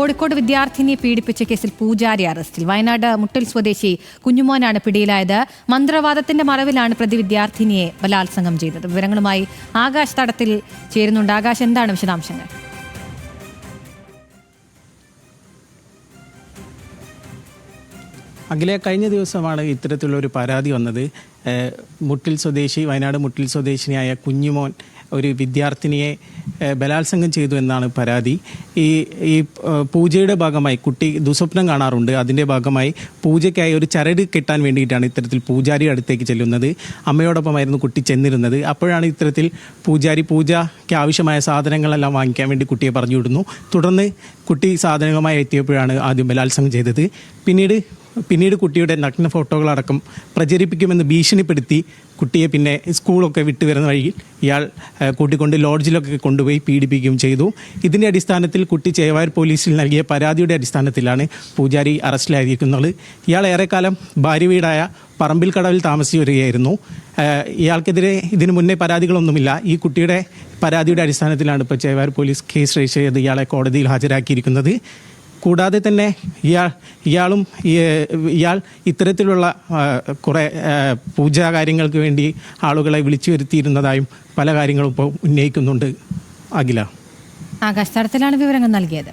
കോഴിക്കോട് വിദ്യാർത്ഥിനിയെ പീഡിപ്പിച്ച കേസിൽ പൂജാരി അറസ്റ്റിൽ. വയനാട് മുട്ടൽ സ്വദേശി കുഞ്ഞുമോനാണ് പിടിയിലായത്. മന്ത്രവാദത്തിന്റെ മറവിലാണ് പ്രതി വിദ്യാർത്ഥിനിയെ ബലാത്സംഗം ചെയ്തത്. വിവരങ്ങളുമായി ആകാശ് തടത്തിൽ ചേരുന്നുണ്ട്. ആകാശ് എന്താണ് വിശദാംശങ്ങൾ? അഖിലെ കഴിഞ്ഞ ദിവസമാണ് ഇത്തരത്തിലുള്ള ഒരു പരാതി വന്നത്. മുട്ടിൽ സ്വദേശി വയനാട് മുട്ടിൽ സ്വദേശിനിയായ കുഞ്ഞുമോൻ ഒരു വിദ്യാർത്ഥിനിയെ ബലാത്സംഗം ചെയ്തു എന്നാണ് പരാതി. ഈ ഈ പൂജയുടെ ഭാഗമായി കുട്ടി ദുസ്വപ്നം കാണാറുണ്ട്. അതിന്റെ ഭാഗമായി പൂജയ്ക്കായി ഒരു ചരട് കെട്ടാൻ വേണ്ടിയിട്ടാണ് ഇത്തരത്തിൽ പൂജാരി അടുത്തേക്ക് ചെല്ലുന്നത്. അമ്മയോടൊപ്പമായിരുന്നു കുട്ടി ചെന്നിരുന്നത്. അപ്പോഴാണ് ഇത്തരത്തിൽ പൂജാരി പൂജയ്ക്ക് ആവശ്യമായ സാധനങ്ങളെല്ലാം വാങ്ങിക്കാൻ വേണ്ടി കുട്ടിയെ പറഞ്ഞു വിടുന്നു. തുടർന്ന് കുട്ടി സാധനങ്ങളുമായി എത്തിയപ്പോഴാണ് ആദ്യം ബലാത്സംഗം ചെയ്തത്. പിന്നീട് പിന്നീട് കുട്ടിയുടെ നഗ്ന ഫോട്ടോകളടക്കം പ്രചരിപ്പിക്കുമെന്ന് ഭീഷണിപ്പെടുത്തി കുട്ടിയെ പിന്നെ സ്കൂളൊക്കെ വിട്ടു വരുന്ന വഴിയിൽ ഇയാൾ കൂട്ടിക്കൊണ്ട് ലോഡ്ജിലൊക്കെ കൊണ്ടുപോയി പീഡിപ്പിക്കുകയും ചെയ്തു. ഇതിന്റെ അടിസ്ഥാനത്തിൽ കുട്ടി ചേവായൂർ പോലീസിൽ നൽകിയ പരാതിയുടെ അടിസ്ഥാനത്തിലാണ് പൂജാരി അറസ്റ്റിലായിരിക്കുന്നത്. ഇയാൾ ഏറെക്കാലം ഭാര്യ വീടായ പറമ്പിൽ കടവിൽ താമസിച്ചു വരികയായിരുന്നു ഇയാൾക്കെതിരെ ഇതിനു മുന്നേ പരാതികളൊന്നുമില്ല. ഈ കുട്ടിയുടെ പരാതിയുടെ അടിസ്ഥാനത്തിലാണ് ഇപ്പോൾ ചേവായൂർ പോലീസ് കേസ് രജിസ്റ്റർ ചെയ്ത് ഇയാളെ കോടതിയിൽ ഹാജരാക്കിയിരിക്കുന്നത്. കൂടാതെ തന്നെ ഇയാൾ ഇയാളും ഇയാൾ ഇത്തരത്തിലുള്ള കുറേ പൂജാ കാര്യങ്ങൾക്ക് വേണ്ടി ആളുകളെ വിളിച്ചു വരുത്തിയിരുന്നതായും പല കാര്യങ്ങളും ഇപ്പോൾ ഉന്നയിക്കുന്നുണ്ട്. അഖില. ആകാശ് വിവരങ്ങൾ നൽകിയത്.